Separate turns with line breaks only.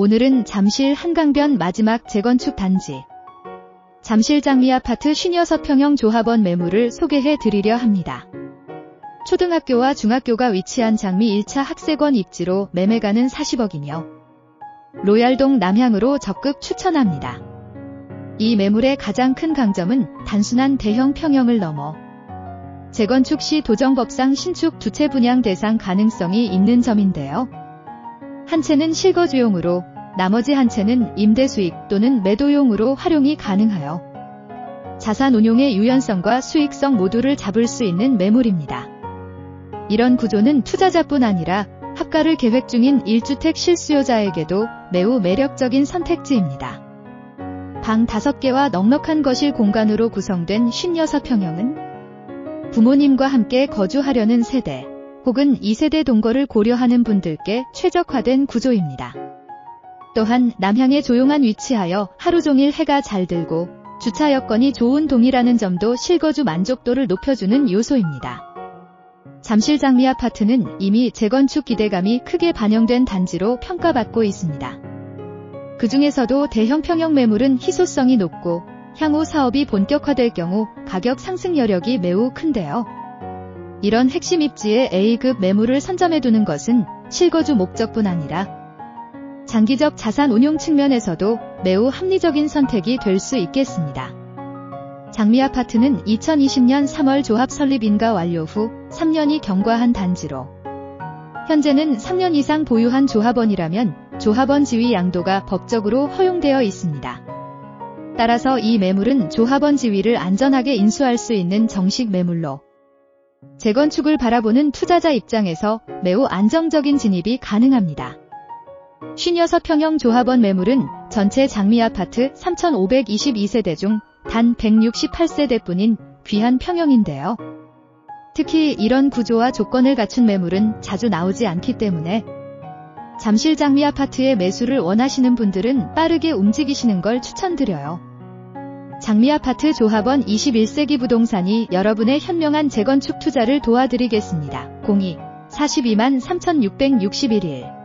오늘은 잠실 한강변 마지막 재건축 단지. 잠실 장미 아파트 56평형 조합원 매물을 소개해 드리려 합니다. 초등학교와 중학교가 위치한 장미 1차 학세권 입지로 매매가는 40억이며 로얄동 남향으로 적극 추천합니다. 이 매물의 가장 큰 강점은 단순한 대형 평형을 넘어 재건축 시 도정법상 신축 두채 분양 대상 가능성이 있는 점인데요. 한 채는 실거주용으로 나머지 한 채는 임대 수익 또는 매도용으로 활용이 가능하여 자산 운용의 유연성과 수익성 모두를 잡을 수 있는 매물입니다. 이런 구조는 투자자뿐 아니라 합가를 계획 중인 1주택 실수요자에게도 매우 매력적인 선택지입니다. 방 5개와 넉넉한 거실 공간으로 구성된 56평형은 부모님과 함께 거주하려는 세대 혹은 2세대 동거를 고려하는 분들께 최적화된 구조입니다. 또한 남향에 조용한 위치하여 하루 종일 해가 잘 들고 주차 여건이 좋은 동이라는 점도 실거주 만족도를 높여주는 요소입니다. 잠실 장미 아파트는 이미 재건축 기대감이 크게 반영된 단지로 평가받고 있습니다. 그 중에서도 대형 평형 매물은 희소성이 높고 향후 사업이 본격화될 경우 가격 상승 여력이 매우 큰데요. 이런 핵심 입지에 A급 매물을 선점해 두는 것은 실거주 목적뿐 아니라 장기적 자산 운용 측면에서도 매우 합리적인 선택이 될 수 있겠습니다. 장미 아파트는 2020년 3월 조합 설립 인가 완료 후 3년이 경과한 단지로 현재는 3년 이상 보유한 조합원이라면 조합원 지위 양도가 법적으로 허용되어 있습니다. 따라서 이 매물은 조합원 지위를 안전하게 인수할 수 있는 정식 매물로 재건축을 바라보는 투자자 입장에서 매우 안정적인 진입이 가능합니다. 56평형 조합원 매물은 전체 장미 아파트 3,522세대 중 단 168세대뿐인 귀한 평형인데요. 특히 이런 구조와 조건을 갖춘 매물은 자주 나오지 않기 때문에 잠실 장미 아파트의 매수를 원하시는 분들은 빠르게 움직이시는 걸 추천드려요. 장미 아파트 조합원 21세기 부동산이 여러분의 현명한 재건축 투자를 도와드리겠습니다. 02 42만 3661일